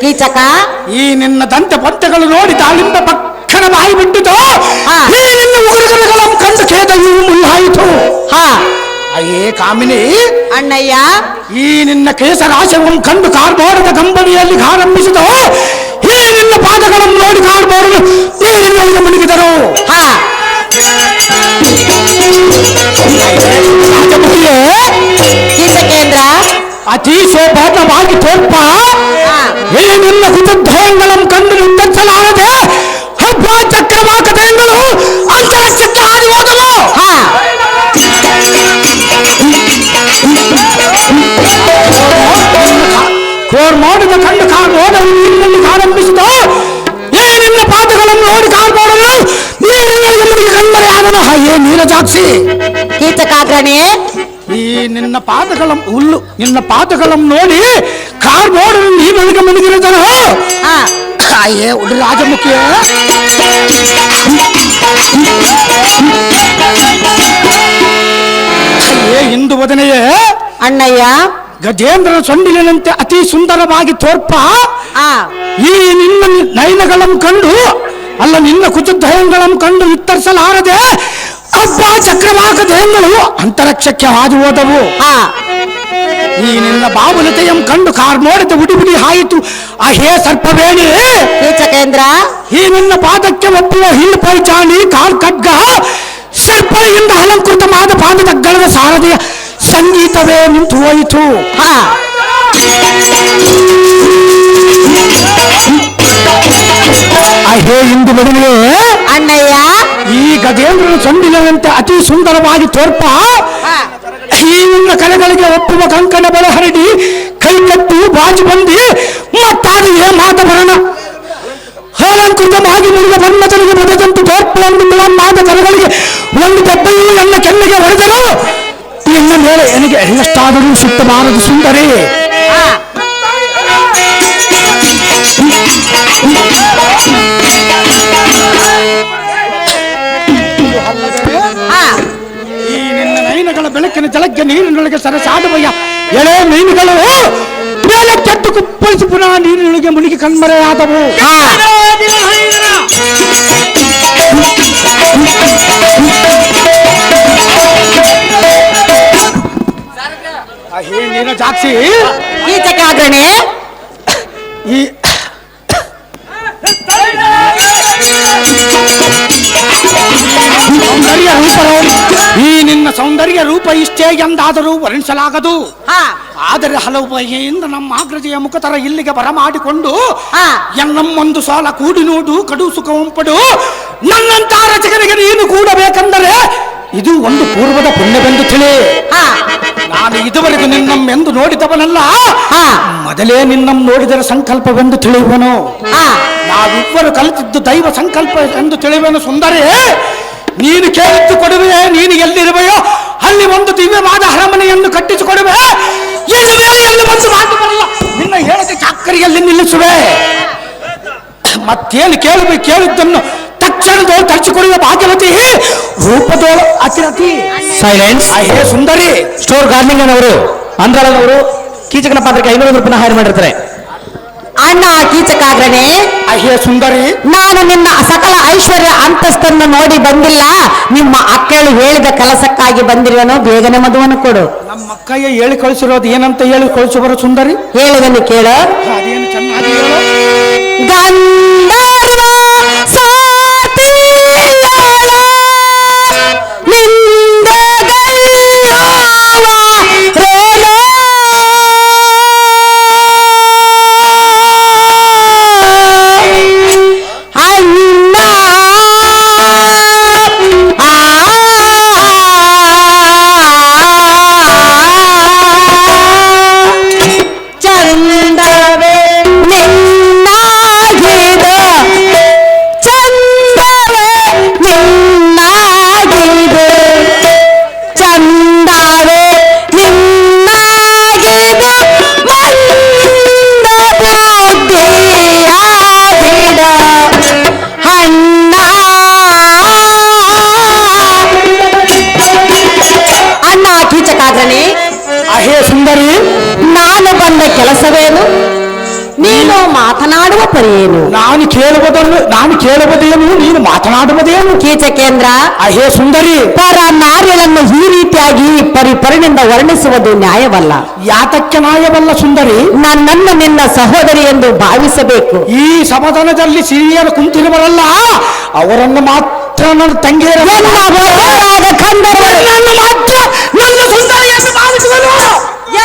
ಕೀಚಕ? ಈ ನಿನ್ನ ದಂತ ಪಂತಗಳು ನೋಡಿ ತಾಲಿಂದ ಪಕ್ಕನ ಬಾಯಿ ಬಿಟ್ಟಿತು. ಈ ನಿನ್ನ ಉಗುರುಗಳ ಕಂಡು ಇವು ಮುಳ್ಳಾಯಿತು ಹಾ. ಅಯ್ಯೇ ಕಾಮಿನಿ. ಅಣ್ಣಯ್ಯ. ಈ ನಿನ್ನ ಕೇಸರಾಶವನ್ನು ಕಂಡು ಕಾರ್ಬೋರದ ಕಂಬನಿಯಲ್ಲಿ ಆರಂಭಿಸಿದ ಈ ನಿನ್ನ ಪಾದಗಳನ್ನು ನೋಡಿ ಕಾರ್ಬೋರನು ನೀರಿನಲ್ಲಿ ಮುಳುಗಿದರು. ಹಾ. ರಾಜಮುಖಿಯೇ. ಕೀಚಕೇಂದ್ರ? ಅತಿ ಸೌಭಾಗ್ಯವಾಗಿ ತೋರ್ಪ. ಹಾ. ಈ ನಿನ್ನ ಕುತುದ್ಧಯಗಳನ್ನು ಕಂಡು ಚಕ್ರವಾಕ ಹಬ್ಬ ಚಕ್ರವಾಕತೆಗಳು ಅಂತರಕ್ಷಕ್ಕೆ ಹಾರಿ ಹೋದವು ಹಾ. ಕೋರ್ ಮಾಡಿದ ಕಂಡು ಕಾರ್ಬೋದವು ನೀರಿನಲ್ಲಿ ಆರಂಭಿಸಿದ ಏ ನಿನ್ನ ಪಾದಗಳನ್ನು ನೋಡಿ ಕಾರ್ಬೋಡಲು ಕಂಡರೆ ಮುಳುಗಿ ಕಣ್ಮರೆ ಆದನು. ಹಾಯೇ ನೀರಜಾಕ್ಷಿ ಕೀಚಕಾಗ್ರಣಿ. ಈ ನಿನ್ನ ಪಾದಗಳ ಹುಲ್ಲು ನಿನ್ನ ಪಾದಗಳನ್ನು ನೋಡಿ ಕಾರ್ಬೋಡಲು ನೀರೊಳಗೆ ಮುಳುಗಿರುತ್ತನು ಹಾ ಅಯ್ಯೇ ಉಡು ರಾಜಮುಖಿಯೇ ಅಯ್ಯೇ ಇಂದು ವದನೆಯೇ ಅಣ್ಣಯ್ಯ ಗಜೇಂದ್ರನ ಸೊಂಡಿಲಿನಂತೆ ಅತಿ ಸುಂದರವಾಗಿ ತೋರ್ಪ ಹಾ ಈ ನಿನ್ನ ನಯನಗಳನ್ನು ಕಂಡು ಅಲ್ಲ ನಿನ್ನ ಕುಚುದ್ಧಯಗಳನ್ನು ಕಂಡು ವಿತ್ತರಿಸಲಾರದೆ ಅಬ್ಬ ಚಕ್ರವಾಕ ದೇಹಗಳು ಅಂತರಿಕ್ಷಕ್ಕೆ ಹಾದು ಹೋದವು ಹಾ ಈ ನಿನ್ನ ಬಾಬುಲತೆಯಂ ಕಂಡು ಕಾರ್ಮೋಡದ ಉಡಿಬಿಡಿ ಹಾಯಿತು ಆ ಹೇ ಸರ್ಪವೇಣಿ ಕೀಚಕೇಂದ್ರ ಈ ನಿನ್ನ ಪಾದಕ್ಕೆ ಒಪ್ಪುವ ಹಿಂಡು ಪೈಚಾಣಿ ಕಾಲ್ ಖಡ್ಗ ಸರ್ಪಳಿಯಿಂದ ಅಲಂಕೃತವಾದ ಪಾದದ ಗಳದ ಸಾರದೆಯ ಸಂಗೀತವೇ ನಿಂತು ಹೋಯಿತು ಹಾ ಅಹೇ ಇಂದು ಮೊದಲೇ ಅಣ್ಣಯ್ಯ ಈ ಗಜೇಂದ್ರನ ಸೊಂಡಿಲಂತೆ ಅತಿ ಸುಂದರವಾಗಿ ತೋರ್ಪ. ಹಾ. ಈ ನಿನ್ನ ಕಲೆಗಳಿಗೆ ಒಪ್ಪುವ ಕಂಕಣ ಬಲ ಹರಡಿ ಕೈ ಕಟ್ಟು ಬಾಜು ಬಂದಿ ಮತ್ತಾದು ಏ ಮಾತ ಬರಣ ಅಲಂಕೃತವಾಗಿ ಮುರಿದ ಬಣ್ಣತನಿಗೆ ಬದದಂತು ತೋರ್ಪಳಂದು ಮಾದ ಕಲೆಗಳಿಗೆ ಒಂದು ದೆಬ್ಬೆಯು ನನ್ನ ಕೆನ್ನಿಗೆ ಹೊಡೆದರು ಇನ್ನ ಮೇಲೆ ನನಗೆ ಎಷ್ಟಾದರೂ ಸುತ್ತಬಾರದು ಸುಂದರಿ. Thank ಹಾ ಬೆಳಕಿನ ಜಲಕ್ಕೆ ನೀರಿನೊಳಗೆ ಸರಸಾದವಯ್ಯ. ಎಳೆ ಮೀನುಗಳು ಮೇಲೆ ಕೆಟ್ಟು ಕುಪ್ಪಳಿಸಿ ಪುನಃ ನೀರಿನೊಳಗೆ ಮುಳುಗಿ ಕಣ್ಮರೆಯಾದವು. ನೀನು ಜಾಕ್ಷಿ ಕೀಚಕಾಗ್ರಣಿ ಈ ಸೌಂದರ್ಯ ರೂಪ ಈ ನಿನ್ನ ಸೌಂದರ್ಯ ರೂಪ ಇಷ್ಟೇ ಎಂದಾದರೂ ವರ್ಣಿಸಲಾಗದು. ಆದರೆ ಹಲವು ಬಗೆಯಿಂದ ನಮ್ಮ ಆಗ್ರಜೆಯ ಮುಖತರ ಇಲ್ಲಿಗೆ ಬರಮಾಡಿಕೊಂಡು ಹಾ. ಎನ್ನಮ್ಮೊಂದು ಸಾಲ ಕೂಡಿ ನೋಡು ಕಡು ಸುಖವಂಪಡು ನನ್ನಂತ ರಚಕನಿಗೆ ನೀನು ಕೂಡಬೇಕೆಂದರೆ ಇದು ಒಂದು ಪೂರ್ವದ ಪುಣ್ಯವೆಂದು ತಿಳಿ ಹಾ. ನಾನು ಇದುವರೆಗೂ ನಿನ್ನಮ್ಮೆಂದು ನೋಡಿದವನಲ್ಲ. ಮೊದಲೇ ನಿನ್ನಂ ನೋಡಿದರೆ ಸಂಕಲ್ಪವೆಂದು ತಿಳಿಯುವನು. ಹಾ. ನಾವಿಬ್ಬರು ಕಲಿತಿದ್ದು ದೈವ ಸಂಕಲ್ಪ ಎಂದು ತಿಳಿಯುವನು ಸುಂದರಿ. ನೀನು ಕೇಳಿದ್ದು ಕೊಡುವೆ ನೀನು ಎಲ್ಲಿರುವೆಯೋ ಅಲ್ಲಿ ಒಂದು ದಿವ್ಯವಾದ ಅರಮನೆಯನ್ನು ಕಟ್ಟಿಸಿಕೊಡುವೆ. ಬಂದು ಮಾತು ಬರಲ್ಲ ನಿನ್ನ ಹೇಳದೆ ಚಾಕರಿಯಲ್ಲಿ ನಿಲ್ಲಿಸುವೆ. ಮತ್ತೇನು ಕೇಳಬೇಕು ಕೇಳಿದ್ದನ್ನು ತಕ್ಷಣದೋ ತರಿಸಿಕೊಡುವ ಭಾಗ್ಯವತಿ. ರೂಪದೋಳು ಅತಿರತಿ. ಸೈಲೆನ್ಸ್ ಹೇ ಸುಂದರಿ. ಸ್ಟೋರ್ ಗಾರ್ಮಿಂಗ್ ಅವರು ಅಂದ್ರಳನವರು ಕೀಚಕನ ಪಾತ್ರಕ್ಕೆ ಐನೂರು ರೂಪಾಯಿ ಹೈರ್ ಮಾಡಿರ್ತಾರೆ. ಅಣ್ಣ ಕೀಚಕಾಗ್ರಣಿ ಅಹೇ ಸುಂದರಿ. ನಾನು ನಿನ್ನ ಸಕಲ ಐಶ್ವರ್ಯ ಅಂತಸ್ತನ್ನು ನೋಡಿ ಬಂದಿಲ್ಲ. ನಿಮ್ಮ ಅಕ್ಕಳು ಹೇಳಿದ ಕೆಲಸಕ್ಕಾಗಿ ಬಂದಿರುವನು ಬೇಗನೆ ಮದುವನ್ನು ಕೊಡು. ನಮ್ಮ ಅಕ್ಕಯ್ಯ ಹೇಳಿ ಕಳಿಸಿರೋದು ಏನಂತ ಹೇಳಿ ಕಳಿಸುವರು ಸುಂದರಿ. ಹೇಳಿದನ್ನು ಕೇಳು. ಅದೇನು ಚೆನ್ನಾಗಿ ಹೇಳು. ಗಂಧರ್ವ ನಾನು ಕೇಳುವುದನ್ನು ನಾನು ಕೇಳುವುದೇನು ನೀನು ಮಾತನಾಡುವುದೇನು? ಕೀಚಕೇಂದ್ರ ಅಹೇ ಸುಂದರಿ. ಪರ ನಾರ್ಯಳನ್ನು ಈ ರೀತಿಯಾಗಿ ಪರಿಪರಿನಿಂದ ವರ್ಣಿಸುವುದು ನ್ಯಾಯವಲ್ಲ. ಯಾತಕ್ಕೆ ನ್ಯಾಯವಲ್ಲ ಸುಂದರಿ? ನನ್ನನ್ನು ನಿನ್ನ ಸಹೋದರಿ ಎಂದು ಭಾವಿಸಬೇಕು. ಈ ಸಮಾಧಾನದಲ್ಲಿ ಸಿರಿಯರು ಕುಂತಿರುವರಲ್ಲ ಅವರನ್ನು ಮಾತ್ರ ನನ್ನ ತಂಗಿಯರ ನನ್ನ ಮಾತ್ರ ನನ್ನ ಸುಂದರಿ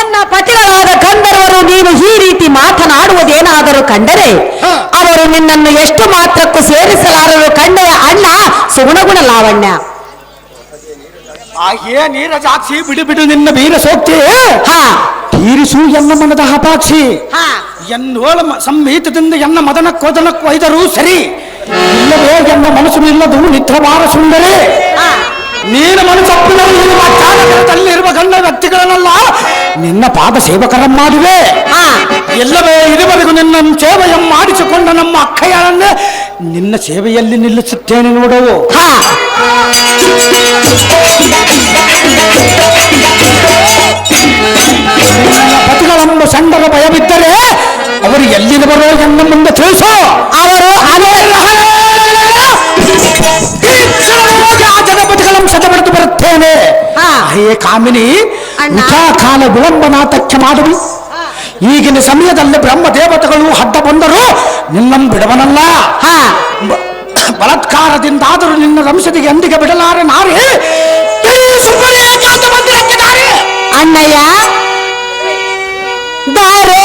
ಎನ್ನ ಪತಿಗಳಾದ ಕಂದರವರು ನೀನು ಈ ರೀತಿ ಮಾತನಾಡುವುದೇನಾದರೂ ಕಂಡರೆ ಅವರು ನಿನ್ನನ್ನು ಎಷ್ಟು ಮಾತ್ರಕ್ಕೂ ಸೇರಿಸಲಾರರು ಕಂಡೆಯ ಅಣ್ಣ ಸುಗುಣಗುಣ ಲಾವಣ್ಯ. ನೀರ ಜಾಕ್ಷಿ ಬಿಡು ಬಿಡು ನಿನ್ನ ವೀರ ಸೋಕ್ತಿ ಹಾ. ತೀರಿಸು ಎನ್ನ ಮನದ ಹಪಾಕ್ಷಿ ಹಾ. ಎನ್ನೋಳ ಮ- ಸಂಹಿತದಿಂದ ಎನ್ನ ಮದನ ಕೋದನಕ್ಕೂ ಒಯ್ದರೂ ಸರಿ. ಇಲ್ಲವೇ ಎನ್ನ ಮನಸ್ಸು ನಿಲ್ಲದು ಸುಂದರಿ. ನೀನು ಮನಸ್ಸಪ್ಪಿನಲ್ಲಿರುವ ಚಾಲಕರದಲ್ಲಿರುವ ಗಣ್ಯ ವ್ಯಕ್ತಿಗಳನ್ನೆಲ್ಲ ನಿನ್ನ ಪಾದ ಸೇವಕರ ಹಾ. ಎಲ್ಲವೇ ಇದುವರೆಗೂ ನಿನ್ನ ಸೇವೆಯ ಮಾಡಿಸಿಕೊಂಡ ನಮ್ಮ ಅಕ್ಕಯ್ಯರನ್ನೇ ನಿನ್ನ ಸೇವೆಯಲ್ಲಿ ನಿಲ್ಲಿಸುತ್ತೇನೆ ನೋಡವು ಪತಿಗಳೆಂಬ ಸಂಡರ ಭಯವಿದ್ದರೆ ಅವರು ಎಲ್ಲಿರುವರೋ ಎನ್ನ ಮುಂದೆ ತಿಳಿಸು. ಅವರು ಅದೇ ಜನಪತಿಗಳನ್ನು ಶತಪಡಿತು ಬರುತ್ತೇನೆ. ಹಾ. ಕಾಮಿನಿ ಕಾಲ ವಿಳಂಬನಾತಕ್ಕೆ ಮಾಡುವಿ ಈಗಿನ ಸಮಯದಲ್ಲಿ ಬ್ರಹ್ಮ ದೇವತೆಗಳು ಹಡ್ಡ ಬಂದರು ನಿನ್ನನ್ನು ಬಿಡವನಲ್ಲ. ಬಲಾತ್ಕಾರದಿಂದಾದರೂ ನಿನ್ನ ವಂಶದಿಗೆ ಎಂದಿಗೆ ಬಿಡಲಾರೆ ನಾರಿ. ಅಣ್ಣಯ್ಯ. ದಾರಿ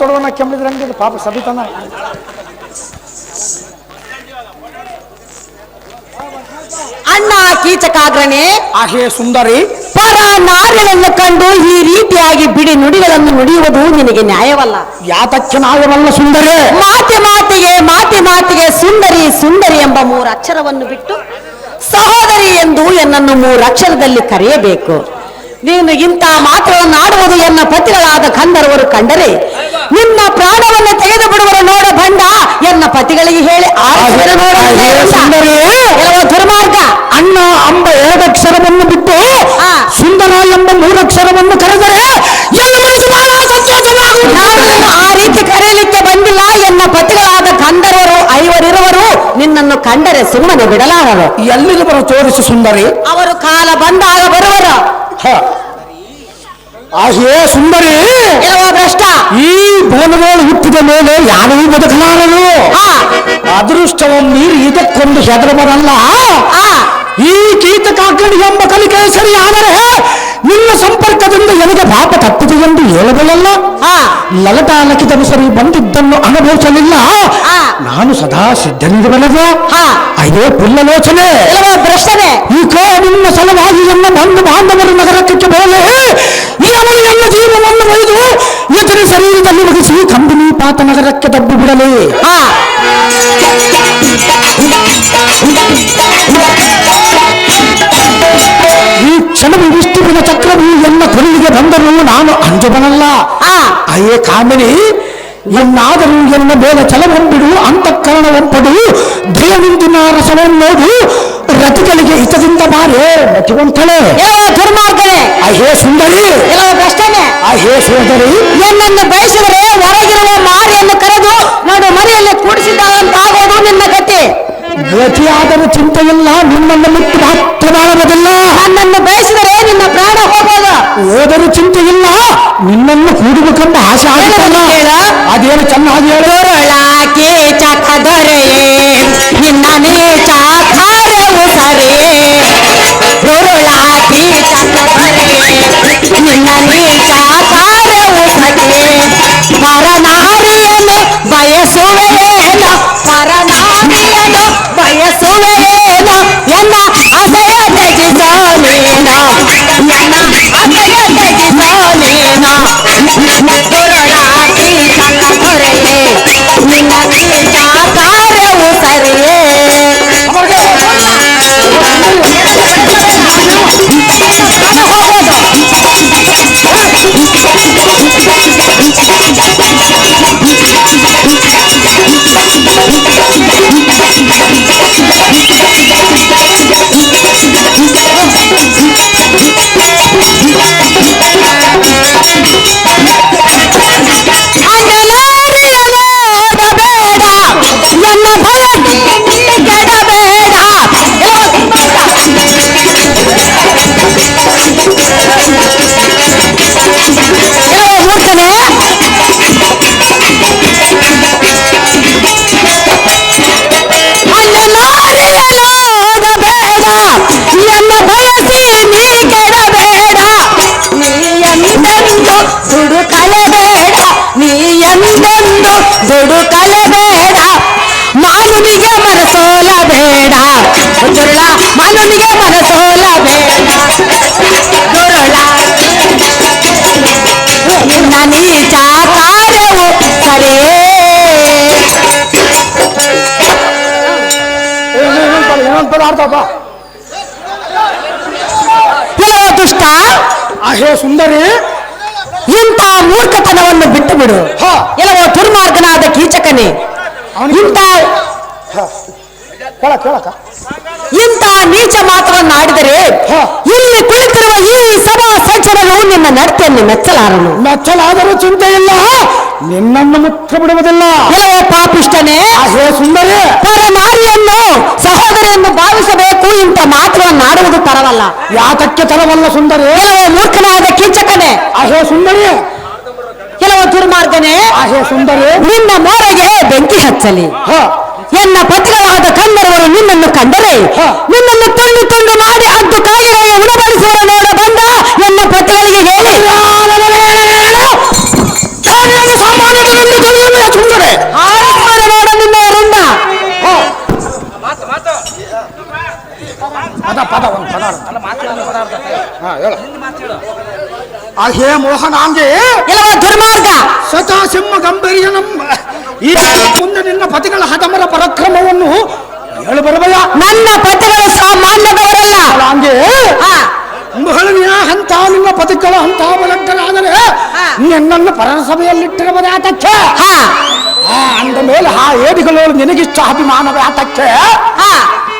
ಸಾವಿರ ಒಂದ್ ತೊಡವನ್ನ ಕೆಮ್ಮಿದ್ರೆ ಹಂಗಿದೆ ಪಾಪ ಸಬಿತನ. ಅಣ್ಣ ಕೀಚಕಾಗ್ರನೆ ಆಹೇ ಸುಂದರಿ. ಪರ ನಾರಿಯನ್ನು ಕಂಡು ಈ ರೀತಿಯಾಗಿ ಬಿಡಿ ನುಡಿಗಳನ್ನು ನುಡಿಯುವುದು ನಿನಗೆ ನ್ಯಾಯವಲ್ಲ. ಯಾತಕ್ಕೆ ನಾಯವಲ್ಲ ಸುಂದರಿ? ಮಾತೆ ಮಾತಿಗೆ ಮಾತೆ ಮಾತಿಗೆ ಸುಂದರಿ ಸುಂದರಿ ಎಂಬ ಮೂರು ಅಕ್ಷರವನ್ನು ಬಿಟ್ಟು ಸಹೋದರಿ ಎಂದು ಎನ್ನನ್ನು ಮೂರು ಅಕ್ಷರದಲ್ಲಿ ಕರೆಯಬೇಕು. ನೀನು ಇಂಥ ಮಾತುಗಳನ್ನು ಆಡುವುದು ಎನ್ನ ಪತಿಗಳಾದ ಕಂದರವರು ಕಂಡರೆ ನಿನ್ನ ಪ್ರಾಣವನ್ನು ತೆಗೆದು ಬಿಡುವರ ನೋಡ ಬಂಡ ಎನ್ನ ಪತಿಗಳಿಗೆ ಹೇಳಿ ಆರಿಸಿದರೆ ನೋಡು ಅಂತ ಅಯ್ಯೋ, ಇಲ್ಲ. ಸುಂದರಿ. ಕೆಲವು ದುರ್ಮಾರ್ಗ ಅಣ್ಣ ಎಂಬ ಎರಡಕ್ಷರವನ್ನು ಬಿಟ್ಟು ಆ. ಸುಂದರ ಎಂಬ ಮೂರಕ್ಷರವನ್ನು ಕರೆದರೆ ಎಲ್ಲ ಮನಸ್ಸು ಬಹಳ ಸಂತೋಷವಾಗುವುದು. ನಾನು ನಿನ್ನ ಆ ರೀತಿ ಕರೆಯಲಿಕ್ಕೆ ಬಂದಿಲ್ಲ ಎನ್ನ ಪತಿಗಳಾದ ಕಂದರವರು ಐವರಿರುವರು ನಿನ್ನನ್ನು ಕಂಡರೆ ಸುಮ್ಮನೆ ಬಿಡಲಾರರು ಎಲ್ಲಿಗೆ ಬರೋ ತೋರಿಸು ಸುಂದರಿ ಅವರು ಕಾಲ ಬಂದಾಗ ಬರುವರು ಹ. ಆಹೇ ಸುಂದರಿ ಕೆಲವ ಭ್ರಷ್ಟ ಈ ಬೋನಗಳು ಹುಟ್ಟಿದ ಮೇಲೆ ಯಾರೂ ಬದುಕಲಾರರು ಆ, ಅದೃಷ್ಟವನ್ನು ಮೀರಿ ಇದಕ್ಕೊಂದು ಹೆದರಬರಲ್ಲ ಆ, ಈ ಕೀಟಕಾಕಣಿ ಎಂಬ ಕಲಿಕೆ ಸರಿಯಾದರೆ ನಿನ್ನ ಸಂಪರ್ಕದಿಂದ ನನಗೆ ಪಾಪ ತಪ್ಪಿದೆ ಎಂದು ಹೇಳಬಲ್ಲ ಆ, ಲಲಟಾಲಕಿತನು ಸರಿ ಬಂದಿದ್ದನ್ನು ಅನುಭವಿಸಲಿಲ್ಲ ಆ. ನಾನು ಸದಾ ಸಿದ್ಧನಿರಬಲ್ಲದ ಆ. ಅಯ್ಯೋ ಪುಲ್ಲಲೋಚನೆ ಕೆಲವ ಭ್ರಷ್ಟನೆ ಈಗ ನಿನ್ನ ಸಲುವಾಗಿ ನನ್ನ ಬಂಧು ಬಾಂಧವರು ಶರೀರದಲ್ಲಿ ಮುಗಿಸಿ ಕಂಬಿನಿ ಪಾತ ನಗರಕ್ಕೆ ದಬ್ಬಿ ಬಿಡಲಿ ಆ, ಈ ಕ್ಷಣವು ವಿಷ್ಣುವಿನ ಚಕ್ರವು ಎನ್ನ ಕೊಲ್ಲಿಗೆ ಬಂದರೂ ನಾನು ಅಂಜಬನಲ್ಲ ಆ, ಅಯ್ಯೇ ಕಾಮಿನಿ ಎನ್ನಾದರೂ ಎನ್ನ ಮೇಲೆ ಛಲವೊಂಬಿಡು ಅಂತಃಕರಣವೊಂಪಡು ದಯವಿಂದಿನ ರಸವನ್ನೋಡು ರತಿಗಳಿಗೆ ಹಿತದಿಂದ ಬಾರೆ. ಕೆಲವ ದುರ್ಮಾರ್ಗನೆ. ಅಹೇ ಸುಂದರಿ. ಕಷ್ಟನೇ ಅಹೇ ಸೋದರಿ. ಎನ್ನನ್ನು ಬಯಸಿದರೆ ಹೊರಗಿರುವ ಮಾರಿಯನ್ನು ಕರೆದು ನೋಡು ಮರಿಯಲ್ಲಿ ಕೂಡಿಸಿದ್ದಾಗಂತಾಗೋದು ನಿನ್ನ ಗತಿ. ಯತಿಯಾದರೂ ಚಿಂತೆ ಇಲ್ಲ ನಿನ್ನನ್ನು ಮುಟ್ಟು ಮಾತ್ರ ಮಾಡುವುದಿಲ್ಲ ನನ್ನನ್ನು ಬಯಸಿದರೆ ನಿನ್ನ ಪ್ರಾಣ ಹೋಗೋದು. ಹೋದರೂ ಚಿಂತೆ ಇಲ್ಲ ನಿನ್ನನ್ನು ಕೂಡಬೇಕೆಂಬ ಆಸೆ ಆಗುತ್ತಲ್ಲ. ಹೇಳ? ಅದೇನು ಚೆನ್ನಾಗಿ ಹೇಳು. ದುರುಳಾಕಿ ಚಕ ದೊರೆಯೇ. ನಿನ್ನ ಹೇಳೋ ದುಷ್ಟ? ಅಹೇ ಸುಂದರಿ ಇಂಥ ಮೂರ್ಖತನವನ್ನು ಬಿಟ್ಟು ಬಿಡು ಹ. ಎಲ್ಲವೋ ದುರ್ಮಾರ್ಗನಾದ ಕೀಚಕನೇ ಇಂತ ಇಂಥ ಇಂಥ ನೀಚ ಮಾತವನ್ನು ಆಡಿದರೆ ಇಲ್ಲಿ ಕುಳಿತಿರುವ ಈ ಸಭಾ ಸಜ್ಜನರು ನಿನ್ನ ನಡತೆಯನ್ನು ಮೆಚ್ಚಲಾರನು. ಮೆಚ್ಚಲಾದರೂ ಚಿಂತೆ ಇಲ್ಲ ನಿನ್ನನ್ನು ಮುಖ್ಯ ಬಿಡುವುದಿಲ್ಲ. ಹೇ ಪಾಪಿಷ್ಟನೇ ಹೇ ಸುಂದರಿ. ನಾರಿಯನ್ನು ಸಹೋದರಿಯನ್ನು ಭಾವಿಸಬೇಕು ಇಂಥ ಮಾತುಗಳನ್ನು ಆಡುವುದು ತರವಲ್ಲ. ಯಾತಕ್ಕೆ ತರವಲ್ಲ ಸುಂದರಿ? ಮೂರ್ಖನಾದ ಕೀಚಕನೇ. ಅಹೇ ಸುಂದರಿ. ಕೆಲವು ದುರ್ಮಾರ್ಗನೇ ಅಹೇ ಸುಂದರಿ. ನಿನ್ನ ಮೋರೆಗೆ ಬೆಂಕಿ ಹಚ್ಚಲಿ. ಹ. ಎನ್ನ ಪತ್ರವಾದ ಕಂದರವರು ನಿನ್ನನ್ನು ಕಂಡರೆ ನಿನ್ನನ್ನು ತುಂಡು ತುಂಡು ಮಾಡಿ ಅದ್ದು ಕಾಯಿಗಳಿಗೆ ಉಣಬಡಿಸುವ ನೋಡ ಬಂದ ಎನ್ನ ಪತ್ರಗಳಿಗೆ ಹೇಳಿ. ಹೇ ನಿನ್ನ ರುಂಡ ಪದ ಪದ ಒಂದು ಪದ. ಹಾ ಹೇಳು. ಅಹೇ ಮೋಹನಾಂಗೆ ದುರ್ಮಾರ್ಗ. ಸತಾ ಸಿಂಹ ಗಂಭೀರ್ಯ ನಮ್ಮ ಈ ಮುಂದೆ ನಿನ್ನ ಪತಿಗಳ ಹದಮರ ಪರಾಕ್ರಮವನ್ನು ಹೇಳು ಬರಬಲ್ಲ ನನ್ನ ಪತಿಗಳು ಸಾಮಾನ್ಯದವರಲ್ಲ ಹಂಗೆ ಆ, ಮಹಳನಿಯ ಹಂತ ನಿಮ್ಮ ಪತಿಗಳ ಹಂತ ಬಲಟ್ಟಲಾದರೆ. ನಿನ್ನನ್ನು ಆ, ಅಂದ ಮೇಲೆ ಆ ಏಡಿಗಳು ನಿನಗಿಷ್ಟ ಅಭಿಮಾನವೇ ಆತಕ್ಕೆ. ಹಾ.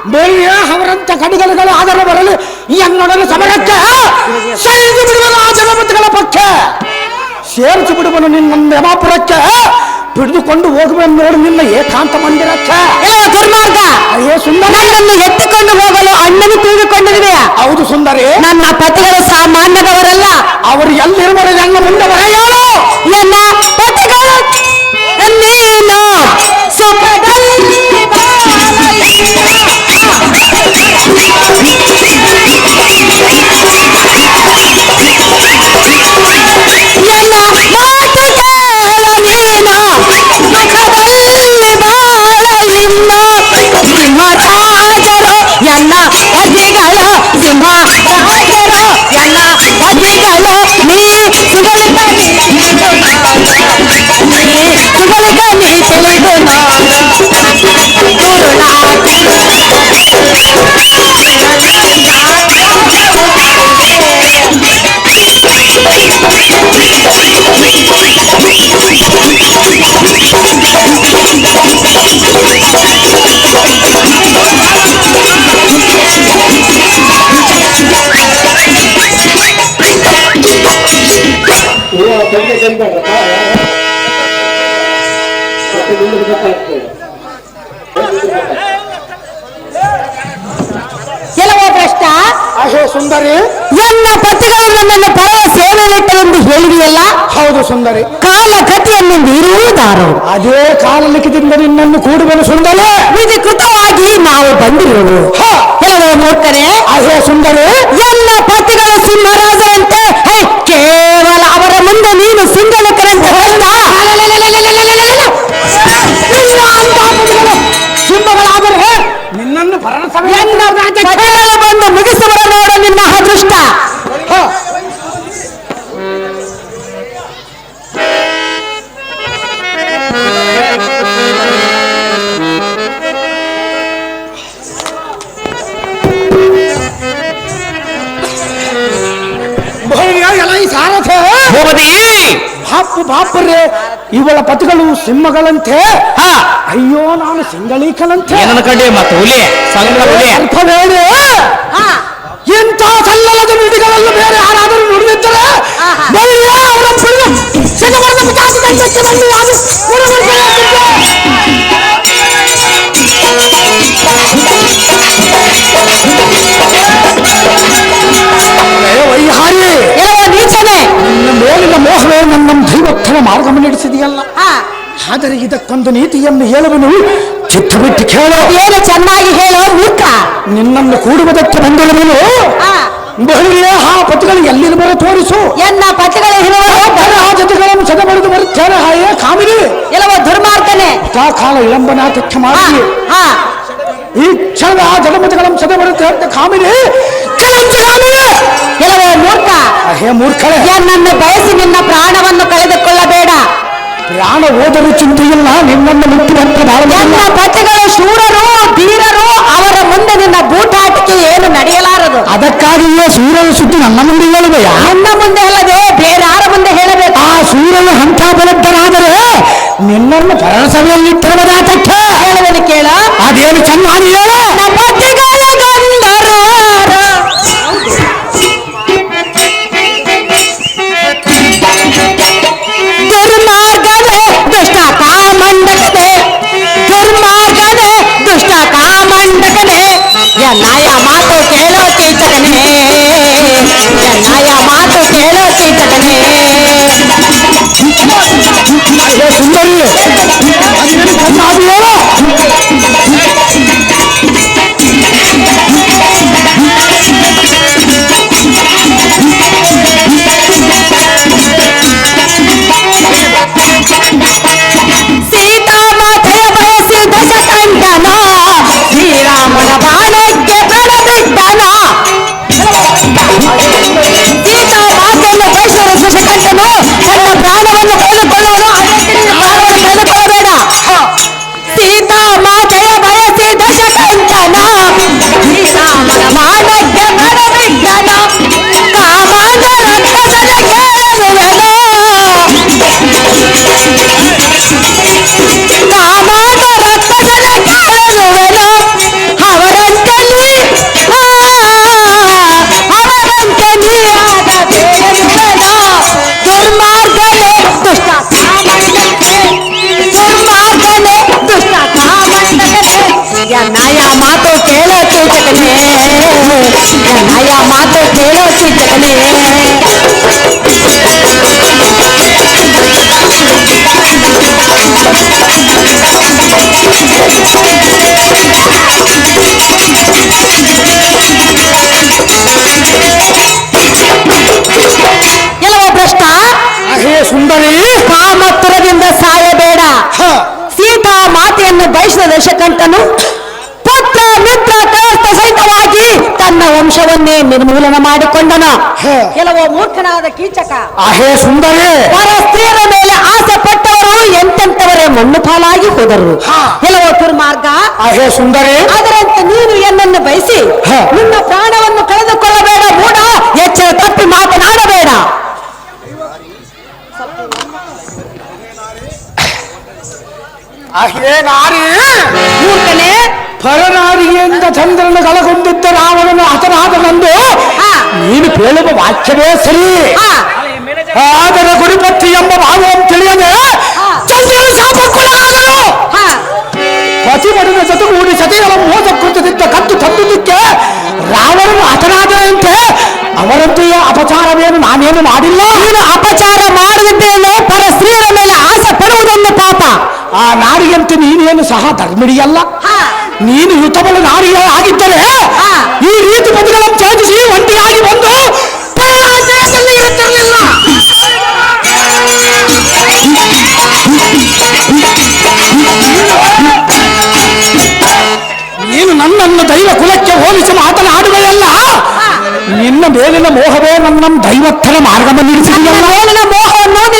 ಬೇರೆಯ ಅವರಂತ ಕಡಿಗಲುಗಳು ಆದರೆ ಬರಲು ಎನ್ನೊಡಲು ಸಮರಕ್ಕೆ. ಸೈದು ಬಿಡುವನು ಆ ಜನಪತಿಗಳ ಪಕ್ಷ. ಸೇರಿಸಿ ಬಿಡುವನು ನಿನ್ನ ಯಮಾಪುರಕ್ಕೆ. ಹಿಡಿದುಕೊಂಡು ಹೋಗಬೇಕು ನೋಡು ನಿನ್ನ ಏಕಾಂತ ಮಂದಿರಕ್ಕೆ ಇಲ್ಲವ ದುರ್ಮಾರ್ಗ! ಅಯ್ಯೋ ಸುಂದರ! ನನ್ನನ್ನು ಎತ್ತಿಕೊಂಡು ಹೋಗಲು ಅಣ್ಣನು ತಿಳಿದುಕೊಂಡಿದೆ ಹೌದು ಸುಂದರಿ! ನನ್ನ ಪತಿಗಳು ಸಾಮಾನ್ಯದವರಲ್ಲ. ಅವರು ಎಲ್ಲಿರುವರು ನನ್ನ ಮುಂದೆ ಬರೆಯೋಳು! ನನ್ನ ಪತಿಗಳು? ನೀನು Iya, saya sempat. Saya dulu kita ಆಹೇ ಸುಂದರಿ ಎನ್ನ ಪತಿಗಳು ನನ್ನನ್ನು ಪರ ಸೇವೆಯಲ್ಲಿಟ್ಟರೆಂದು ಹೇಳಿದೆಯಲ್ಲ ಹೌದು ಸುಂದರಿ ಕಾಲ ಗತಿಯನ್ನು ಮೀರುವುದಾರು ಅದೇ ಕಾಲಲಿಖಿತದಿಂದ ನಿನ್ನನ್ನು ಕೂಡುವನು ಸುಂದರಿ ವಿಧಿಕೃತವಾಗಿ ನಾವು ಬಂದಿರುವುದು ಹ. ಕೆಲವು ಮೂರ್ಖರೇ ಆಹೇ ಸುಂದರಿ ಎಲ್ಲ ಪತಿಗಳ ಸಿಂಹರಾಜರಂತೆ ಹೇ, ಕೇವಲ ಅವರ ಮುಂದೆ ನೀನು ಸಿಂಗಲಕರಂತೆ ಗೊತ್ತಾ? ನಿನ್ನನ್ನು ಭರಣ ಎನ್ನ ಪತಿಗಳು ಬಂದು ಮುಗಿಸುವರ ನೋಡ ನಿನ್ನ ಅದೃಷ್ಟ ಎಲ್ಲ ಈ ಸಾರಥೆ ಭೂಪತಿ ಬಾಪು ಬಾಪರೇ ಇವಳ ಪತಿಗಳು ಸಿಂಹಗಳಂತೆ. ಹಾ. ಅಯ್ಯೋ ನಾನು ಸಿಂಗಳೀಕಲಂತೆ ಕಂಡೆ ಮತ್ತೆ ಹುಲಿ ಸಂಘ ಹುಲಿ. ಅರ್ಥ ಬೇರೆ ಹಾ, ಇಂಥ ಸಲ್ಲಲದ ನುಡಿಗಳನ್ನು ಬೇರೆ ಯಾರಾದರೂ ನುಡಿದಿದ್ದರೆ. ಬರೀ ಅವರ ಪುಣ್ಯ. ಸಿಂಹವರ್ಣ ಪಿತಾಸಿ ಮೋಹವೇ ನನ್ನ ದೈವತ್ವದ ಮಾರ್ಗವನ್ನು ನಡೆಸಿದೆಯಲ್ಲ ಆದರೆ ಇದಕ್ಕೊಂದು ನೀತಿಯನ್ನು ಹೇಳುವನು. ಚಿತ್ತ ಬಿಟ್ಟು ಕೇಳೋ. ಏನು ಚೆನ್ನಾಗಿ ಹೇಳೋ ಮೂರ್ಖ? ನಿನ್ನನ್ನು ಕೂಡುವುದಕ್ಕೆ ಬಂದಿರುವನು. ಹಾ, ಬಹುಳಿಯ ಆ ಪತಿಗಳು ಎಲ್ಲಿರುವ ತೋರಿಸು. ಎನ್ನ ಪತಿಗಳ ಆ ಜೊತೆಗಳನ್ನು ಸದಬಡಿದು ಬರುತ್ತೇನೆ ಹಾಯೇ ಕಾಮಿನಿ. ಕೆಲವು ದುರ್ಮಾರ್ಗನೆ. ಕಾಲ ವಿಳಂಬನಾತಕ್ಕೆ ಹಾ, ಮಾಡಿ ಈ ಕ್ಷಣದ ಆ ಜನಪದಗಳನ್ನು ಸದಬಡುತ್ತೆ ಅಂತ ಕಾಮಿನಿ. ಕಿಲಂಚಗಾಮಿನಿ! ಕೆಲವು ಮೂರ್ಖ ಹೇ ಮೂರ್ಖಳೆ ಎನ್ನನ್ನು ಬಯಸಿ ನಿನ್ನ ಪ್ರಾಣವನ್ನು ಕಳೆದುಕೊಳ್ಳಬೇಡ. ಪ್ರಾಣ ಹೋದರೂ ಚಿಂತೆಯಿಲ್ಲ ನಿನ್ನನ್ನು ಮುಟ್ಟಿದಂತೆ ಎನ್ನ ಬಾಳಲಿಲ್ಲ ಪತಿಗಳು ಶೂರರು ಧೀರರು ಅವರ ಮುಂದೆ ನಿನ್ನ ಬೂಟಾಟಿಕೆ ಏನು ನಡೆಯಲಾರದು? ಅದಕ್ಕಾಗಿಯೇ ಸೂರ್ಯನ ಸುದ್ದಿ ನನ್ನ ಮುಂದೆ ಹೇಳುವೆಯಾ ನನ್ನ ಮುಂದೆ ಅಲ್ಲದೆ ಬೇರಾರ ಮುಂದೆ ಹೇಳಬೇಕು. ಆ ಸೂರ್ಯನ ಹಂತ ಬಲದ್ದರಾದರೆ ನಿನ್ನನ್ನು ಭರಣಸಭೆಯಲ್ಲಿ ತರುವುದಾತಕ್ಕೆ ಹೇಳುವನು ಕೇಳ ಅದೇನು ಚೆನ್ನಾಗಿ ಹೇಳು ಎನ್ನಯ ಮಾತು ಕೇಳೋ ಕೀಚಕನೇ ಕೆಲವು ಭ್ರಷ್ಟ ಹೇ ಸುಂದರಿ ಕಾಮತ್ತುರದಿಂದ ಸಾಯಬೇಡ ಹ. ಸೀತಾ ಮಾತೆಯನ್ನು ಬಯಸಿದ ದಶಕಂಠನು ವಂಶವನ್ನೇ ನಿರ್ಮೂಲನ ಮಾಡಿಕೊಂಡನ. ಕೆಲವು ಮೂರ್ಖನಾದ ಕೀಚಕ. ಅಹೇ ಸುಂದರಿ. ಪರ ಸ್ತ್ರೀಯರ ಮೇಲೆ ಆಸೆ ಪಟ್ಟವರು ಎಂತೆಂತವರೇ ಮಣ್ಣು ಪಾಲಾಗಿ ಹೋದರು. ಕೆಲವು ದುರ್ಮಾರ್ಗ. ಅಹೇ ಸುಂದರಿ. ಅದರಂತೆ ನೀನು ಎನ್ನನ್ನು ಬಯಸಿ. ನಿನ್ನ ಪ್ರಾಣವನ್ನು ಕಳೆದುಕೊಳ್ಳಬೇಡ ಮೂಡ ಎಚ್ಚರ ತಪ್ಪಿ ಮಾತನಾಡಬೇಡ. ಅಹೇ ನಾರಿ. ಮೂರ್ಖನೇ ಪರನಾರಿಯಿಂದ ಚಂದ್ರನ ಕಳಗೊಂಡಿದ್ದ ರಾವಣನು ಹತನಾದನೆಂದು. ನೀನು ಕೇಳುವ ವಾಕ್ಯವೇ ಸರಿ. ಹಾ. ಆದರೆ ಗುರುಪತ್ತಿ ಎಂಬ ಭಾವವನ್ನು ತಿಳಿಯದೆ ಚಂದ್ರನ ಶಾಪಕ್ಕೊಳಗಾದನು ಹಾ. ಪತಿಮಡಿನ ಜೊತೆಗೂಡಿ ಸತಿಗಳ ಮೋಸ ಕೃತದಿದ್ದ ಕತ್ತು ತಂದುದಕ್ಕೆ ರಾವಣನು ಹತನಾದ ಎಂದು ಏನಂತೀಯ ಅಪಚಾರವೇನು ನಾನೇನು ಮಾಡಿಲ್ಲ. ನೀನು ಅಪಚಾರ ಮಾಡುವುದೇನು ಪರ ಸ್ತ್ರೀಯರ ಮೇಲೆ ಆಸೆ ಪಡುವುದೊಂದು ಪಾಪ. ಆ ನಾರಿಯಂತೆ ನೀನೇನು ಸಹ ಧರ್ಮಿಡಿಯಲ್ಲ ಹಾ. ನೀನು ಯುತಬಲ ನಾರಿಯ ಆಗಿದ್ದರೆ ಈ ರೀತಿ ಬದುಗಳನ್ನು ತ್ಯಜಿಸಿ ಒಂಟಿಯಾಗಿ ಬಂದು ಇರುತ್ತಿರಲಿಲ್ಲ ನೀನು ನನ್ನನ್ನು ದೈವ ಕುಲಕ್ಕೆ ಹೋಲಿಸಿ ಮಾತನಾಡುವೆಯಲ್ಲ ನಿನ್ನ ಮೇಲಿನ ಮೋಹವೇ ನನ್ನ ದೈವತ್ತರ ಮಾರ್ಗವನ್ನು ನನ್ನ ನಿಲ್ಲಿಸಿದೆಯಲ್ಲ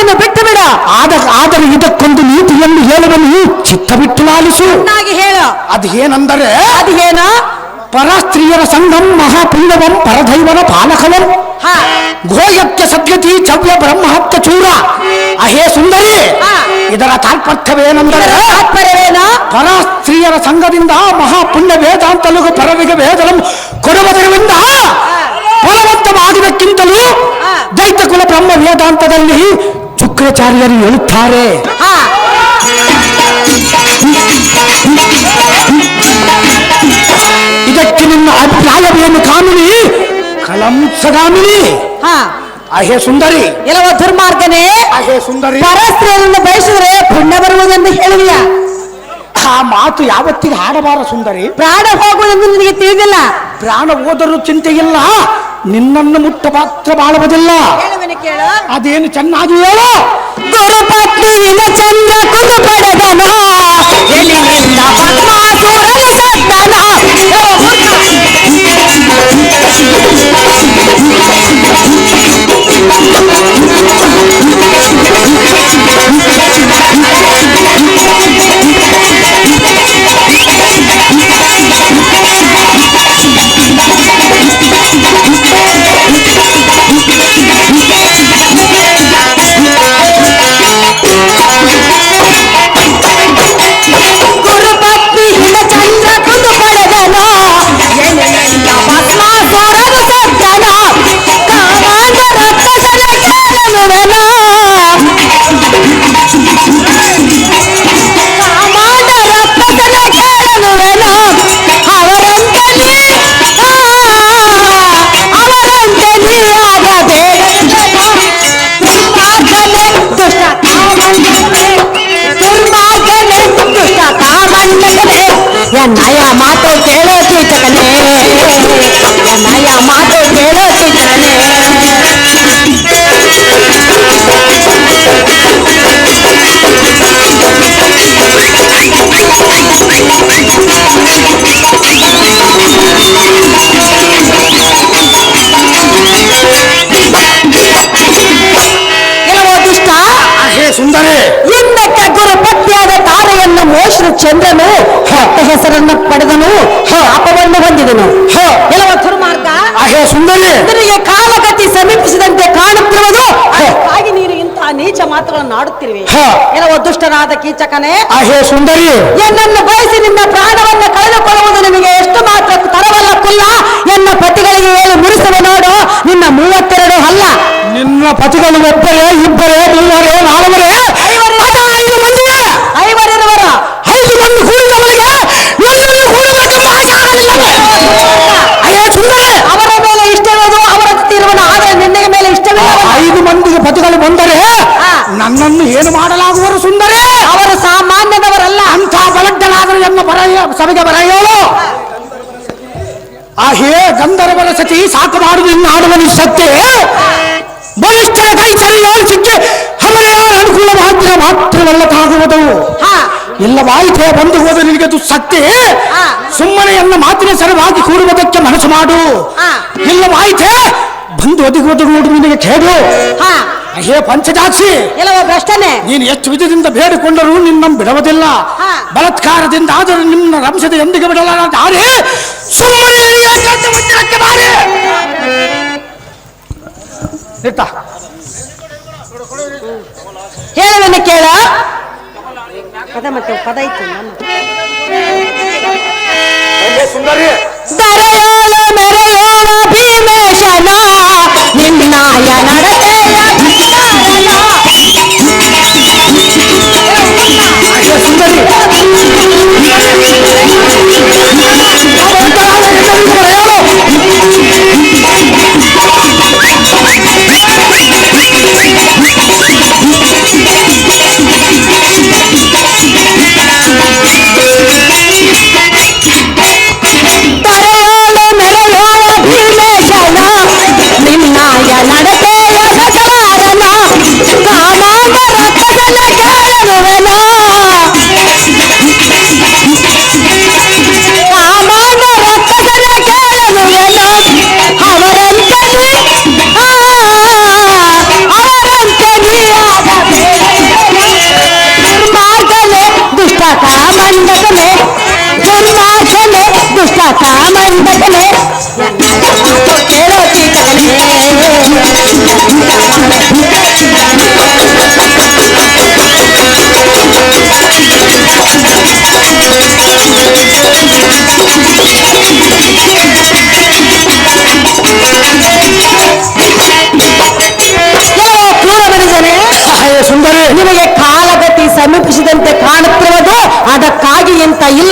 ಮೇಲಿನ ಮೋಹವನ್ನು ನೀನು ಬಿಟ್ಟು ಬಿಡು ಆದ ಆದರೆ ಇದಕ್ಕೊಂದು ನೀತಿಯನ್ನು ಹೇಳುವನು ಚಿತ್ತ ಬಿಟ್ಟು ಲಾಲಿಸು ಚೆನ್ನಾಗಿ ಹೇಳು ಅದು ಏನೆಂದರೆ ಅದು ಏನು ಪರಸ್ತ್ರೀಯರ ಸಂಘಂ ಮಹಾಪುಣ್ಯವಂ ಪರದೈವನ ಪಾಲಕವಂ ಹಾ ಗೋಯತ್ಯ ಸದ್ಯತಿ ಚವ್ಯ ಬ್ರಹ್ಮಹತ್ಯ ಚೂರ ಅಹೇ ಸುಂದರಿ ಹಾ. ಇದರ ತಾತ್ಪರ್ಯವೇನೆಂದರೆ ಇದರ ತಾತ್ಪರ್ಯವೇನು ಪರಸ್ತ್ರೀಯರ ಸಂಘದಿಂದ ಮಹಾಪುಣ್ಯ ವೇದಾಂತಲುಗು ಪರವಿಗೆ ವೇದಂ ಕೊಡುವುದರಿಂದ ಫಲವಂತವಾಗುವುದಕ್ಕಿಂತಲೂ ಹಾ. ದೈತ್ಯ ಕುಲ ಬ್ರಹ್ಮ ವೇದಾಂತದಲ್ಲಿ ಶುಕ್ರಾಚಾರ್ಯರು ಹೇಳುತ್ತಾರೆ ಹಾ. ಇದಕ್ಕೆ ನಿನ್ನ ಅಭಿಪ್ರಾಯವೇನು ಕಾಮಿನಿ? ಕಲಂಸಗಾಮಿನಿ ಹಾ. ಅಹೇ ಸುಂದರಿ. ಎಲ್ಲವ ದುರ್ಮಾರ್ಗನೇ? ಅಹೇ ಸುಂದರಿ. ಪರಸ್ತ್ರೀಯರನ್ನು ಬಯಸಿದ್ರೆ ಪುಣ್ಯ ಬರುವುದೆಂದು ಹೇಳುವಿಯ? ಆ ಮಾತು ಯಾವತ್ತಿಗೆ ಹಾಡಬಾರ ಸುಂದರಿ? ಪ್ರಾಣ ಹೋಗುವುದೆಂದು ನಿನಗೆ ತಿಳಿದಿಲ್ಲ. ಪ್ರಾಣ ಹೋದರೂ ಚಿಂತೆಯಿಲ್ಲ ನಿನ್ನನ್ನು ಮುಟ್ಟ ಮಾತ್ರ ಮಾಡುವುದಿಲ್ಲ ಹೇಳುವೆನು ಕೇಳು. ಅದೇನು ಚೆನ್ನಾಗಿ ಹೇಳು. ಗುರುಪತ್ನಿಯಿಂದ ಚಂದ್ರ ಕುದು ಪಡೆದನ ಎಲಿನಿಂದ ಪದ್ಮಾಸುರನ ಸತ್ತನ ಓ ಮೂರ್ಖ. Yeah. ಚಂದ್ರನು ಹೆಸರನ್ನು ಪಡೆದನು ಅಪವನ್ನು ಹೊಂದಿದನು. ಹ. ಕೆಲವು ದುರ್ಮಾರ್ಗ ಅಹೇ ಸುಂದರಿ. ನಿನಗೆ ಕಾಲಗತಿ ಸಮೀಪಿಸಿದಂತೆ ಕಾಣುತ್ತಿರುವುದು. ಹಾಗೆ ನೀನು ಇಂತಹ ನೀಚ ಮಾತುಗಳನ್ನು ಆಡುತ್ತಿರುವೆ. ಎಲ್ಲವ ಕೆಲವು ದುಷ್ಟರಾದ ಕೀಚಕನೇ. ಅಹೇ ಸುಂದರಿ. ಎನ್ನನ್ನು ಬಯಸಿ ನಿನ್ನ ಪ್ರಾಣವನ್ನು ಕಳೆದುಕೊಳ್ಳುವುದು ನಿಮಗೆ ಎಷ್ಟು ಮಾತ್ರ ತರವಲ್ಲ ಕುಲ್ಲ. ಎನ್ನ ಪತಿಗಳಿಗೆ ಹೇಳಿ ಮುರಿಸುವ ನೋಡು. ನಿನ್ನ ಮೂವತ್ತೆರಡು ಅಲ್ಲ. ನಿನ್ನ ಪತಿಗಳು ಒಬ್ಬರೇ ಇಬ್ಬರೇ ಮೂವರೇ ನಾಲ್ವರೇ ಅದ ಐದು ಮಂದಿ ಐವರಿರುವರು ಐದು ಮಂದಿ ಕೂಡಿದವರಿಗೆ ನನ್ನನ್ನು ಕೂಡಬೇಕೆಂಬ ಆಸೆ ಆಗಲಿಲ್ಲವೇ? ಅಯ್ಯೋ ಸುಂದರೇ ಅವರ ಮೇಲೆ ಇಷ್ಟವಿರುವುದು ಅವರ ತೀರ್ಮಾನ ಆದರೆ ನಿನ್ನ ಮೇಲೆ ಇಷ್ಟವಿಲ್ಲ. ಐದು ಮಂದಿಗೆ ಪತಿಗಳು ಬಂದರೆ. ನನ್ನನ್ನು ಏನು ಮಾಡಲಾಗುವರು ಸುಂದರೇ? ಅವರು ಸಾಮಾನ್ಯದವರಲ್ಲ. ಅಂಥ ಬಲಗ್ಗನಾದರೂ ಎನ್ನ ಬರ ಸಭೆಗೆ ಬರೆಯೋಳು ಆ ಹೇ ಗಂಧರ್ವರ ಸತಿ ಸಾಕು ಮಾಡುವುದು ಇನ್ನು ಆಡುವ ಸತ್ಯ ಬಲಿಷ್ಠರ ಕೈ ಸರಿ ಯಾರು ಸಿಕ್ಕಿ ಹಮರೆಯ ಅನುಕೂಲ ಮಾತ್ರ ಮಾತ್ರವಲ್ಲ ತಾಗುವುದು. ಹಾ ಇಲ್ಲವಾಯಿತೇ ಬಂದು ಹೋದ ನಿನಗೆ ಸತ್ಯ. ಸುಮ್ಮನೆ ಎಲ್ಲ ಮಾತಿನ ಸರವಾಗಿ ಕೂಡುವುದಕ್ಕೆ ಮನಸ್ಸು ಮಾಡು. ಇಲ್ಲವಾಯಿತೇ ಬಂದು ಒದಗುವುದು ನೋಡು ನಿನಗೆ ಖೇಡು. ಹಾ. ಪಂಚಜಾಕ್ಷಿ. ನೀನು ಎಷ್ಟು ವಿಧದಿಂದ ಬೇಡಿಕೊಂಡರೂ ನಿನ್ನ ಬಿಡುವುದಿಲ್ಲ. ಬಲತ್ಕಾರದಿಂದ ಆದರೂ ನಿನ್ನ ರಂಶದ ಎಂದಿಗೆ ಬಿಡಲಾರ ಸುಮ್ಮನೆ ಇಳಿಯ ಕೆಟ್ಟ ಮಂದಿರಕ್ಕೆ ಬಾರಿ. ನಿತ್ತ ಹೇಳುವೆನು ಕೇಳ. ಪದ ಮತ್ತೆ ಪದ ಇತ್ತು ನನ್ನ ಸುಂದರಿ ದರೆಯೋಳ ಮೆರೆಯೋಳ ಭೀಮೇಶನ ನಿನ್ನಾಯ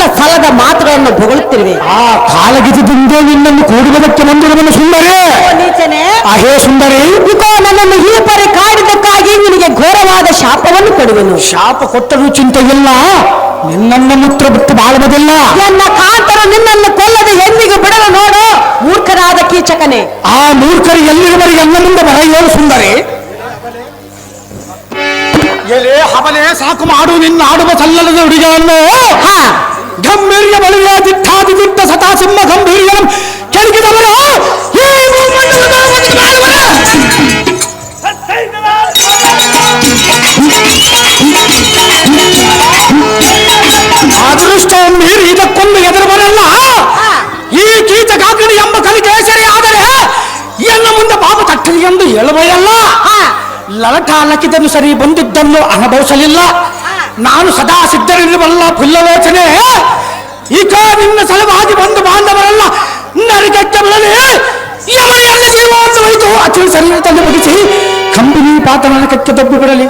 ಸ್ಥಳದ ಮಾತುಗಳನ್ನು ಬೊಗಳುತ್ತಿರುವೆ. ಆ ಕಾಲಗಿತದಿಂದ ನಿನ್ನನ್ನು ಕೂಡುವುದಕ್ಕೆ ಬಂದಿರುವನು ಸುಂದರಿ. ನೀಚನೆ. ಅಹೇ ಸುಂದರಿ. ಇಕೋ ನನ್ನನ್ನು ಈ ಪರಿ ಕಾಡಿದ್ದಕ್ಕಾಗಿ ನಿನಗೆ ಘೋರವಾದ ಶಾಪವನ್ನು ಕೊಡುವೆನು. ಶಾಪ ಕೊಟ್ಟರೂ ಚಿಂತೆ ಇಲ್ಲ. ನಿನ್ನನ್ನು ಮುತ್ರ ಬಿಟ್ಟು ಬಾಳುವುದಿಲ್ಲ. ನನ್ನ ಕಾಂತರು ನಿನ್ನನ್ನು ಕೊಲ್ಲದೆ ಎಂದಿಗೂ ಬಿಡಲು ನೋಡು ಮೂರ್ಖನಾದ ಕೀಚಕನೇ. ಆ ಮೂರ್ಖರು ಎಲ್ಲಿರುವವರಿಗೆ ಎಲ್ಲ ಮುಂದೆ ಬರೆಯೋರು ಸುಂದರಿ. ಎಲೆ ಹಬಲೆ ಸಾಕು ಮಾಡು ನಿನ್ನ ಆಡುವ ಸಲ್ಲದ ಹುಡುಗಿಯನ್ನು ಹಾ. ಗಂಭೀರ್ಯ ಬಳಿಯ ದಿಟ್ಟಾದಿ ದಿಟ್ಟ ಸತಾ ಸಿಂಹ ಗಂಭೀರ್ಯಂ ಕೆಳಗಿದವರು ಈ ಭೂಮಂಡಲದ ಒಂದು ಕಾಲುವರೆ. ಅದೃಷ್ಟ ಮೀರಿ ಇದಕ್ಕೊಂದು ಎದುರು ಬರಲ್ಲ ಈ ಕೀಟಕಾಗ್ನಿ ಎಂಬ ಕಲಿಕೇಸರಿ ಆದರೆ ಎನ್ನ ಮುಂದೆ ಬಾಬು ತಟ್ಟಲಿ ಎಂದು ಹೇಳುವೆಯಲ್ಲ ಹಾ ಲಲಟ ಲಕಿದನು ಸರಿ ಬಂದಿದ್ದನ್ನು ಅನುಭವಿಸಲಿಲ್ಲ ನಾನು ಸದಾ ಸಿದ್ಧರಿರುವಲ್ಲ ಪುಲ್ಲಲೋಚನೆ. ಈಗ ನಿನ್ನ ಸಲುವಾಗಿ ಬಂದು ಬಾಂಧವರೆಲ್ಲ ನರಕಕ್ಕೆ ಜೀವವನ್ನು ಒಯ್ದು ಅತಿ ಶರೀರದಲ್ಲಿ ಮುಗಿಸಿ ಕಂಬಿನಿ ಪಾತ ನರಕಕ್ಕೆ ತಪ್ಪಿ ಬಿಡಲಿ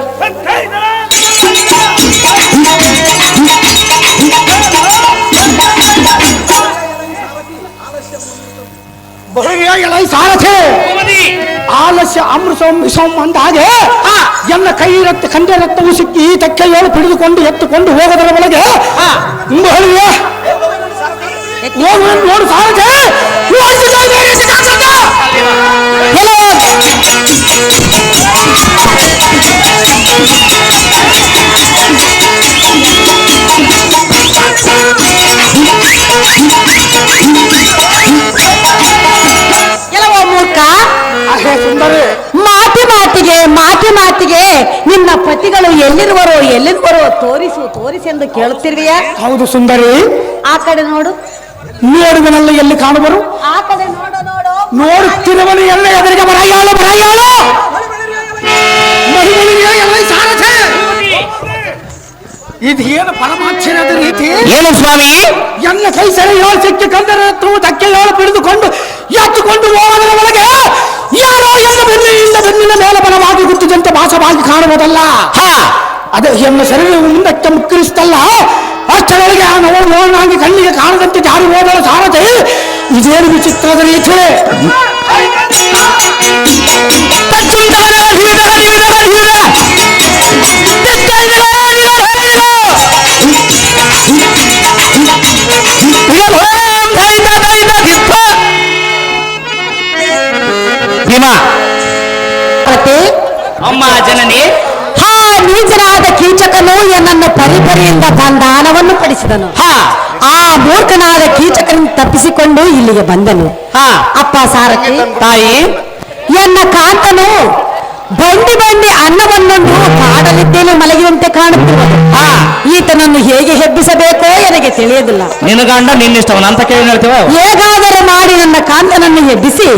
ಸಾರಥೆ. ಆಲಸ್ಯ ಅಮೃತಂ ವಿಷಂ ಅಂದ ಹಾಗೆ ಎನ್ನ ಕೈ ರಕ್ತ ಕಂಡೆ ರಕ್ತವು ಸಿಕ್ಕಿ ಈ ತೆಕ್ಕೆಯೋಳು ಹಿಡಿದುಕೊಂಡು ಎತ್ತುಕೊಂಡು ಹೋಗೋದರ ಒಳಗೆ ಬಹಳಿಯ ನೋಡು ನೋಡು ಸಾರಥೆ ತೋರಿಸು ತೋರಿಸಿ ಎಂದು ಕೇಳುತ್ತಿರುವೆಯಾ ಹೌದು ಸುಂದರಿ. ಆ ಕಡೆ ನೋಡು. ನೋಡುವನಲ್ಲ ಎಲ್ಲಿ ಕಾಣುವರು? ಆ ಕಡೆ ನೋಡು ನೋಡು. ನೋಡುತ್ತಿರುವನು ಎಲ್ಲ? ಎದುರಿಗೆ ಬರಾಯಾಳು ಬರಾಯಾಳು ಎಲ್ಲ ಇದೇನು ಪರಮಾಶ್ಚರ್ಯದ ರೀತಿ ಏನು ಸ್ವಾಮಿ? ಎನ್ನ ಕೈ ಸರಿ ಏಳು ಸಿಕ್ಕಿ ಕಂದರ ತಕ್ಕೆ ಏಳು ಹಿಡಿದುಕೊಂಡು ಎತ್ತುಕೊಂಡು ಹೋಗೋದರ ಒಳಗೆ ಯಾರೋ ಎಲ್ಲ ಬೆನ್ನಿನಿಂದ ಬೆನ್ನಿನ ಮೇಲೆ ಬಲವಾಗಿ ಗುರುತಿದಂತೆ ಭಾಸವಾಗಿ ಕಾಣುವುದಲ್ಲ. ಹಾ. ಅದೇ ಎಮ್ಮ ಶರೀರ ಮುಂದಕ್ಕೆ ಮುಕ್ಕರಿಸ್ತಲ್ಲ? ಅಷ್ಟರೊಳಗೆ ಆ ನೋವು ಕಣ್ಣಿಗೆ ಕಣ್ಣಿಗೆ ಕಾಣದಂತೆ ಜಾರಿ ಹೋದರ ಸಾರಥಿ. ಇದೇನು ವಿಚಿತ್ರದ ರೀತಿ ತಚ್ಚುಂದರ ಅಮ್ಮ ಹಿರಿದರ ಹಿರಿದರ ತಿತ್ತೈದರ ಹಿರಿದರ ಹಿರಿದರ. ಪ್ರಿಯಭೋಂ ದೈತ ದೈತ ದಿಪ್ಪ. ಭೀಮಾ ಪಾರ್ವತಿ ಅಮ್ಮ ಜನನಿ ಹಾ ನೀಚನಾದ ಕೀಚಕನು ಎನ್ನನ್ನು ಪರಿಪರಿಯಿಂದ ಬಂಧಾನವನ್ನು ಪಡಿಸಿದನು. ಆ ಮೂರ್ಖನಾದ ಕೀಚಕನ ತಪ್ಪಿಸಿಕೊಂಡು ಇಲ್ಲಿಗೆ ಬಂದನು. ಹಾ. ಅಪ್ಪ ಸಾರಥಿ ತಾಯಿ. ಎನ್ನ ಕಾಂತನು ಬಂಡಿ ಬಂಡಿ ಅನ್ನವನ್ನು ಕಾಡಲಿದ್ದೇನೆ ಮಲಗಿದಂತೆ ಕಾಣುತ್ತಿರುವುದು ಈತನನ್ನು ಹೇಗೆ ಹೆಬ್ಬಿಸಬೇಕೋ ನನಗೆ ತಿಳಿಯುವುದಿಲ್ಲ ನಿನ್ನ ಗಂಡ ನಿನ್ನಿಷ್ಟವನ ಅಂತ ಕೇಳಿ ಹೇಳ್ತೀವ? ಹೇಗಾದರೂ ಮಾಡಿ ನನ್ನ ಕಾಂತನನ್ನು ಹೆಬ್ಬಿಸಿ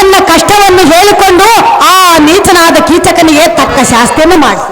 ಎನ್ನ ಕಷ್ಟವನ್ನು ಹೇಳಿಕೊಂಡು ಆ ನೀಚನಾದ ಕೀಚಕನಿಗೆ ತಕ್ಕ ಶಾಸ್ತಿಯನ್ನು ಮಾಡಿಸಿ